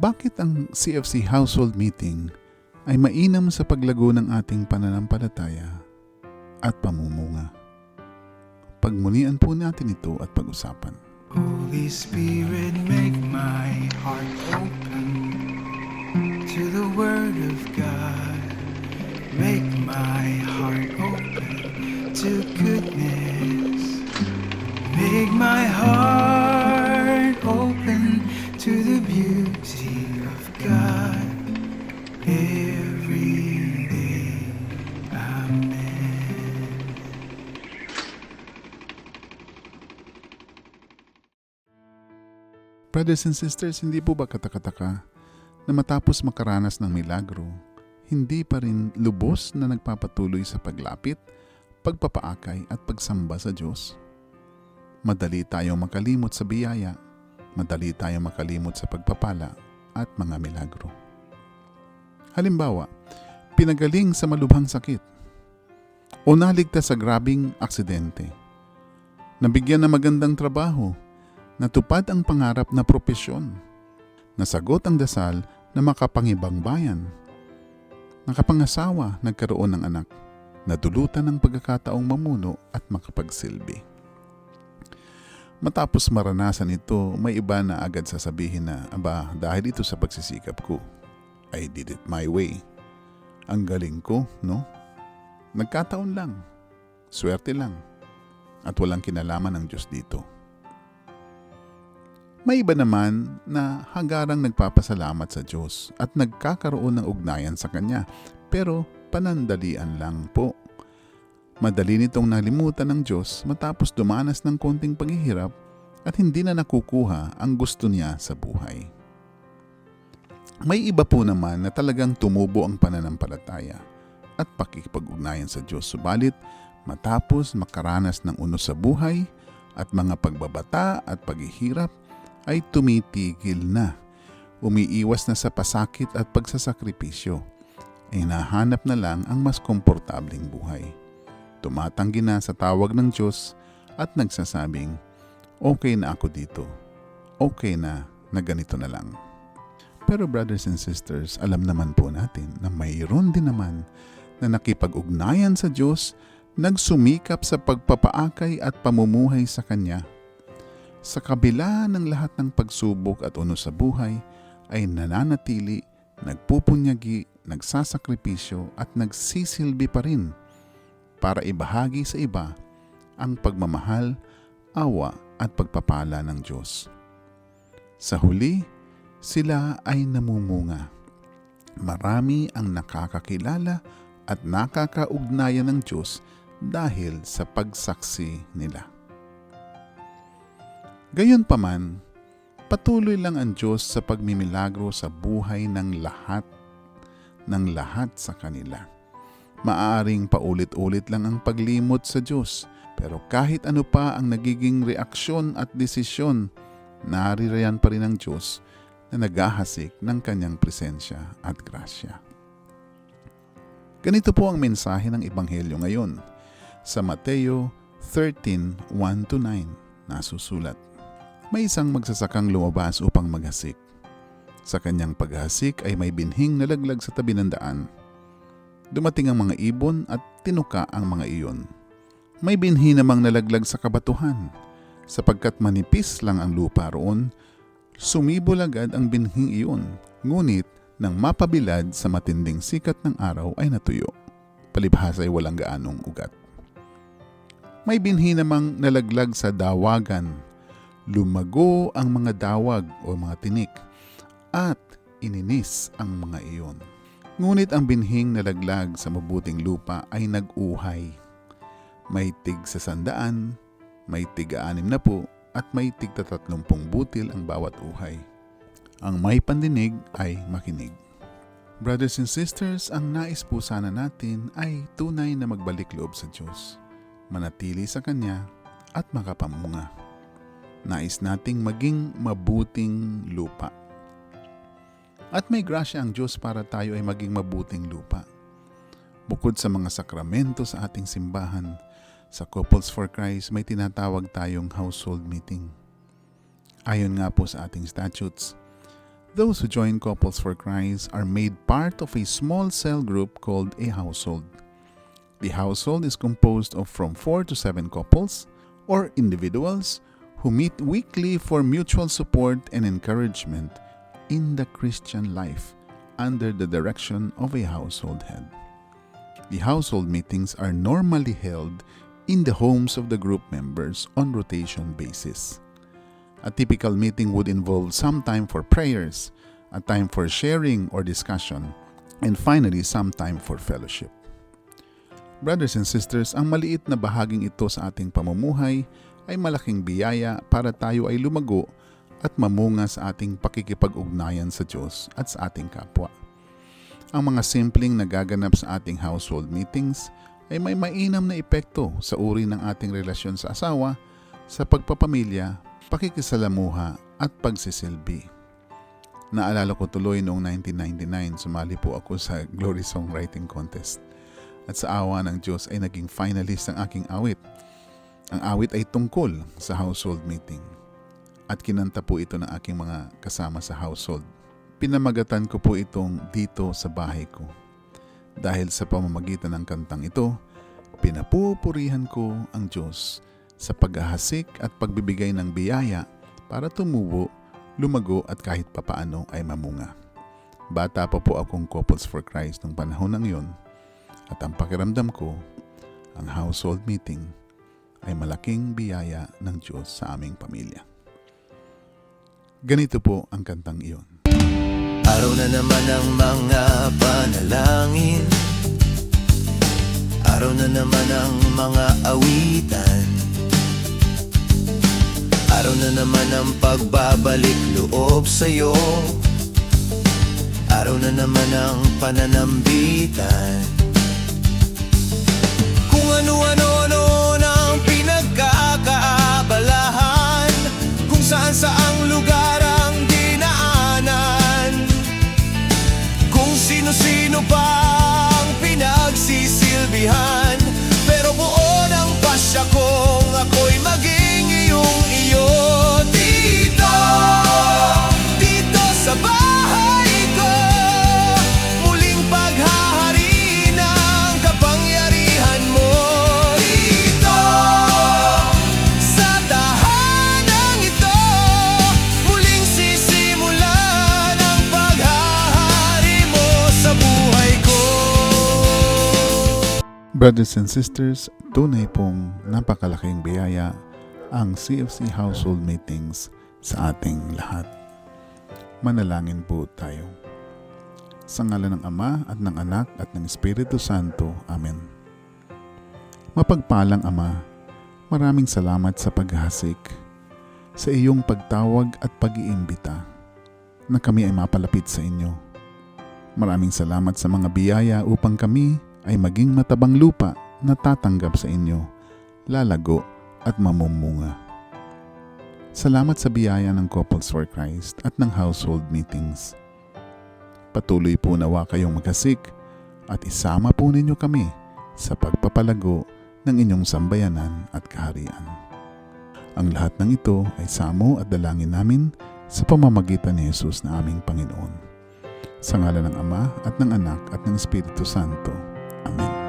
Bakit ang CFC Household Meeting ay mainam sa paglago ng ating pananampalataya at pamumunga? Pagmunian po natin ito at pag-usapan. Holy Spirit, make my heart open to the Word of God. Make my heart open to goodness. Make my heart Brothers and sisters, hindi po ba katakataka na matapos makaranas ng milagro, hindi pa rin lubos na nagpapatuloy sa paglapit, pagpapaakay at pagsamba sa Diyos? Madali tayong makalimot sa biyaya, madali tayong makalimot sa pagpapala at mga milagro. Halimbawa, pinagaling sa malubhang sakit o naligtas sa grabing aksidente, nabigyan ng magandang trabaho, natupad ang pangarap na propesyon, nasagot ang dasal na makapangibang bayan, nakapangasawa, nagkaroon ng anak, nadulutan ng pagkakataong mamuno at makapagsilbi. Matapos maranasan ito, may iba na agad sasabihin na, aba, dahil ito sa pagsisikap ko. I did it my way. Ang galing ko, no? Nagkataon lang. Swerte lang. At walang kinalaman ng Diyos dito. May iba naman na hagarang nagpapasalamat sa Diyos at nagkakaroon ng ugnayan sa Kanya pero panandalian lang po. Madali nitong nalimutan ng Diyos matapos dumanas ng konting paghihirap at hindi na nakukuha ang gusto niya sa buhay. May iba po naman na talagang tumubo ang pananampalataya at pakikipag-ugnayan sa Diyos subalit matapos makaranas ng unos sa buhay at mga pagbabata at paghihirap ay tumitigil na. Umiiwas na sa pasakit at pagsasakripisyo. Ay nahanap na lang ang mas komportabling buhay. Tumatanggi na sa tawag ng Diyos at nagsasabing, okay na ako dito. Okay na na ganito na lang. Pero brothers and sisters, alam naman po natin na mayroon din naman na nakipag-ugnayan sa Diyos, nagsumikap sa pagpapaakay at pamumuhay sa Kanya sa kabila ng lahat ng pagsubok at uno sa buhay, ay nananatili, nagpupunyagi, nagsasakripisyo at nagsisilbi pa rin para ibahagi sa iba ang pagmamahal, awa at pagpapala ng Diyos. Sa huli, sila ay namumunga. Marami ang nakakakilala at nakakaugnayan ng Diyos dahil sa pagsaksi nila. Gayunpaman, patuloy lang ang Diyos sa pagmimilagro sa buhay ng lahat ng lahat sa kanila. Maaring paulit-ulit lang ang paglimot sa Diyos, pero kahit ano pa ang nagiging reaksyon at desisyon, naririyan pa rin ang Diyos na naghahasik ng kanyang presensya at grasya. Ganito po ang mensahe ng Ebanghelyo ngayon sa Mateo 13, 1-9 nasusulat may isang magsasakang lumabas upang maghasik. Sa kanyang paghasik ay may binhing nalaglag sa tabi ng daan. Dumating ang mga ibon at tinuka ang mga iyon. May binhi namang nalaglag sa kabatuhan. Sapagkat manipis lang ang lupa roon, sumibol agad ang binhing iyon. Ngunit nang mapabilad sa matinding sikat ng araw ay natuyo. Palibhasa ay walang gaanong ugat. May binhi namang nalaglag sa dawagan lumago ang mga dawag o mga tinik at ininis ang mga iyon. Ngunit ang binhing nalaglag sa mabuting lupa ay nag-uhay. May tig sa sandaan, may tig anim na po at may tig tatatlumpong butil ang bawat uhay. Ang may pandinig ay makinig. Brothers and sisters, ang nais po sana natin ay tunay na magbalik loob sa Diyos, manatili sa Kanya at makapamunga nais nating maging mabuting lupa. At may grasya ang Diyos para tayo ay maging mabuting lupa. Bukod sa mga sakramento sa ating simbahan, sa Couples for Christ may tinatawag tayong household meeting. Ayon nga po sa ating statutes, Those who join Couples for Christ are made part of a small cell group called a household. The household is composed of from 4 to 7 couples or individuals who meet weekly for mutual support and encouragement in the Christian life under the direction of a household head. The household meetings are normally held in the homes of the group members on rotation basis. A typical meeting would involve some time for prayers, a time for sharing or discussion, and finally some time for fellowship. Brothers and sisters, ang maliit na bahaging ito sa ating pamumuhay ay malaking biyaya para tayo ay lumago at mamunga sa ating pakikipag-ugnayan sa Diyos at sa ating kapwa. Ang mga simpleng nagaganap sa ating household meetings ay may mainam na epekto sa uri ng ating relasyon sa asawa, sa pagpapamilya, pakikisalamuha at pagsisilbi. Naalala ko tuloy noong 1999, sumali po ako sa Glory Songwriting Contest. At sa awa ng Diyos ay naging finalist ang aking awit. Ang awit ay tungkol sa household meeting. At kinanta po ito ng aking mga kasama sa household. Pinamagatan ko po itong dito sa bahay ko. Dahil sa pamamagitan ng kantang ito, pinapupurihan ko ang Diyos sa paghahasik at pagbibigay ng biyaya para tumubo, lumago at kahit papaano ay mamunga. Bata pa po akong Couples for Christ nung panahon ng yon at ang pakiramdam ko, ang household meeting ay malaking biyaya ng Diyos sa aming pamilya. Ganito po ang kantang iyon. Araw na naman ang mga panalangin Araw na naman ang mga awitan Araw na naman ang pagbabalik loob sa'yo Araw na naman ang pananambitan Kung ano-ano Brothers and sisters, tunay pong napakalaking biyaya ang CFC Household Meetings sa ating lahat. Manalangin po tayo. Sa ngalan ng Ama at ng Anak at ng Espiritu Santo. Amen. Mapagpalang Ama, maraming salamat sa paghasik, sa iyong pagtawag at pag-iimbita na kami ay mapalapit sa inyo. Maraming salamat sa mga biyaya upang kami ay maging matabang lupa na tatanggap sa inyo, lalago at mamumunga. Salamat sa biyaya ng Couples for Christ at ng household meetings. Patuloy po nawa kayong magkasik at isama po ninyo kami sa pagpapalago ng inyong sambayanan at kaharian. Ang lahat ng ito ay samo at dalangin namin sa pamamagitan ni Jesus na aming Panginoon. Sa ngala ng Ama at ng Anak at ng Espiritu Santo. Amen.